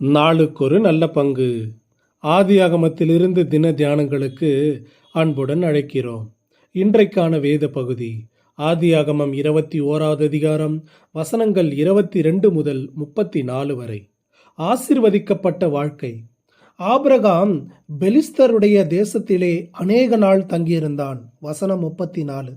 நாளுக்கொரு நல்ல பங்கு. ஆதியாகமத்திலிருந்து தின தியானங்களுக்கு அன்புடன் அழைக்கிறோம். இன்றைக்கான வேத பகுதி ஆதியாகமம் இருபத்தி ஓராவது அதிகாரம் வசனங்கள் இருபத்தி ரெண்டு முதல் முப்பத்தி நாலு வரை. ஆசிர்வதிக்கப்பட்ட வாழ்க்கை. ஆபிரகாம் பெலிஸ்தருடைய தேசத்திலே அநேக நாள் தங்கியிருந்தான். வசனம் முப்பத்தி நாலு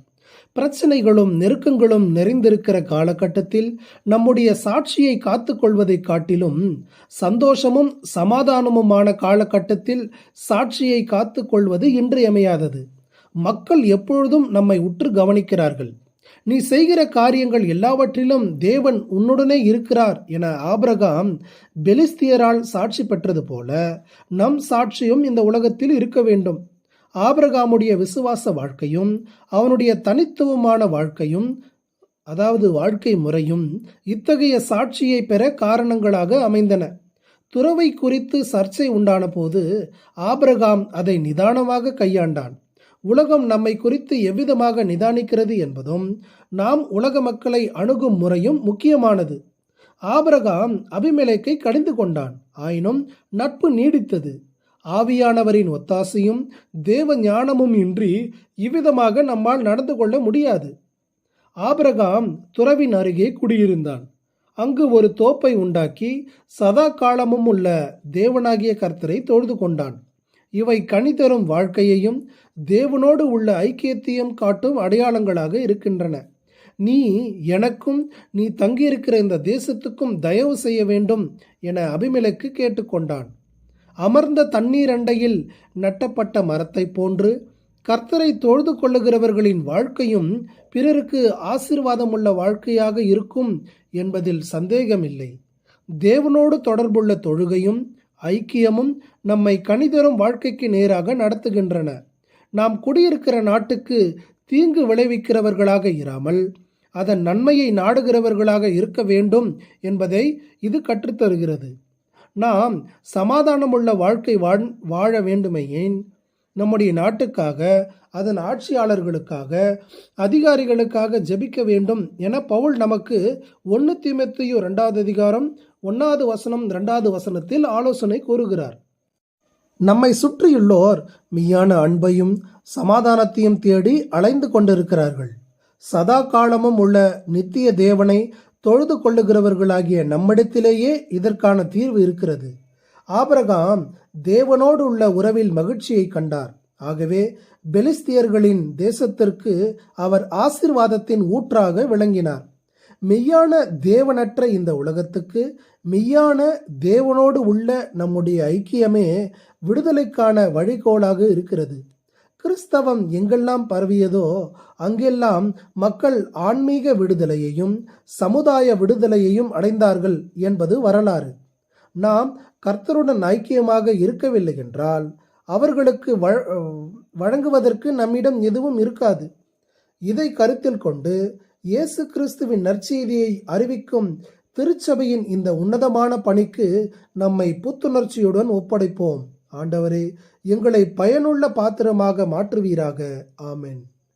பிரச்சனைகளும் நெருக்கங்களும் நிறைந்திருக்கிற காலகட்டத்தில் நம்முடைய சாட்சியை காத்துக்கொள்வதைக் காட்டிலும் சந்தோஷமும் சமாதானமுமான காலகட்டத்தில் சாட்சியை காத்துக்கொள்வது இன்றியமையாதது. மக்கள் எப்பொழுதும் நம்மை உற்று கவனிக்கிறார்கள். நீ செய்கிற காரியங்கள் எல்லாவற்றிலும் தேவன் உன்னுடனே இருக்கிறார் என ஆபிரகாம் பெலிஸ்தியரால் சாட்சி பெற்றது போல நம் சாட்சியும் இந்த உலகத்தில் இருக்க வேண்டும். ஆபிரகாமுடைய விசுவாச வாழ்க்கையும் அவனுடைய தனித்துவமான வாழ்க்கையும் அதாவது வாழ்க்கை முறையும் இத்தகைய சாட்சியை பெற காரணங்களாக அமைந்தன. துறவை குறித்து சர்ச்சை உண்டான போது ஆபிரகாம் அதை நிதானமாக கையாண்டான். உலகம் நம்மை குறித்து எவ்விதமாக நிதானிக்கிறது என்பதும் நாம் உலக மக்களை அணுகும் முறையும் முக்கியமானது. ஆபிரகாம் அபிமெலேக்கை கடிந்து கொண்டான். ஆயினும் நட்பு நீடித்தது. ஆவியானவரின் ஒத்தாசையும் தேவ ஞானமும் இன்றி இவ்விதமாக நம்மால் நடந்து கொள்ள முடியாது. ஆபிரகாம் துறவின் அருகே குடியிருந்தான். அங்கு ஒரு தோப்பை உண்டாக்கி சதா காலமும் உள்ள தேவனாகிய கர்த்தரை தொழுது கொண்டான். இவை கனி தரும் வாழ்க்கையையும் தேவனோடு உள்ள ஐக்கியத்தையும் காட்டும் அடையாளங்களாக இருக்கின்றன. நீ எனக்கும் நீ தங்கியிருக்கிற இந்த தேசத்துக்கும் தயவு செய்ய வேண்டும் என அபிமெலக்கு கேட்டுக்கொண்டான். அமர்ந்த தண்ணீர் அண்டையில் நட்டப்பட்ட மரத்தைப் போன்று கர்த்தரை தொழுது கொள்ளுகிறவர்களின் வாழ்க்கையும் பிறருக்கு ஆசீர்வாதமுள்ள வாழ்க்கையாக இருக்கும் என்பதில் சந்தேகமில்லை. தேவனோடு தொடர்புள்ள தொழுகையும் ஐக்கியமும் நம்மை கனிதரும் வாழ்க்கைக்கு நேராக நடத்துகின்றன. நாம் குடியிருக்கிற நாட்டுக்கு தீங்கு விளைவிக்கிறவர்களாக இராமல் அதன் நன்மையை நாடுகிறவர்களாக இருக்க வேண்டும் என்பதை இது கற்றுத்தருகிறது. நாம் சமாதானமுள்ள வாழ்க்கை வாழ் வாழ வேண்டுமையேன் நம்முடைய நாட்டுக்காக அதன் ஆட்சியாளர்களுக்காக அதிகாரிகளுக்காக ஜெபிக்க வேண்டும் என பவுல் நமக்கு ஒன்று தீமத்தையோ ரெண்டாவது அதிகாரம் ஒன்றாவது வசனம் ரெண்டாவது வசனத்தில் ஆலோசனை கூறுகிறார். நம்மை சுற்றியுள்ளோர் மெய்யான அன்பையும் சமாதானத்தையும் தேடி அலைந்து கொண்டிருக்கிறார்கள். சதா காலமும் உள்ள நித்திய தேவனை தொழுது கொள்ளுகிறவர்களாகிய நம்மிடத்திலேயே இதற்கான தீர்வு இருக்கிறது. ஆபரகாம் தேவனோடு உள்ள உறவில் மகிழ்ச்சியை கண்டார். ஆகவே பெலிஸ்தியர்களின் தேசத்திற்கு அவர் ஆசிர்வாதத்தின் ஊற்றாக விளங்கினார். மெய்யான தேவனற்ற இந்த உலகத்துக்கு மெய்யான தேவனோடு உள்ள நம்முடைய ஐக்கியமே விடுதலைக்கான வழிகோலாக இருக்கிறது. கிறிஸ்தவம் எங்கெல்லாம் பரவியதோ அங்கெல்லாம் மக்கள் ஆன்மீக விடுதலையையும் சமுதாய விடுதலையையும் அடைந்தார்கள் என்பது வரலாறு. நாம் கர்த்தருடன் ஐக்கியமாக இருக்கவில்லை என்றால் அவர்களுக்கு வழங்குவதற்கு நம்மிடம் எதுவும் இருக்காது. இதை கருத்தில் கொண்டு இயேசு கிறிஸ்துவின் நற்செய்தியை அறிவிக்கும் திருச்சபையின் இந்த உன்னதமான பணிக்கு நம்மை புத்துணர்ச்சியுடன் ஒப்படைப்போம். ஆண்டவரே எங்களை பயனுள்ள பாத்திரமாக மாற்றுவீராக. ஆமென்.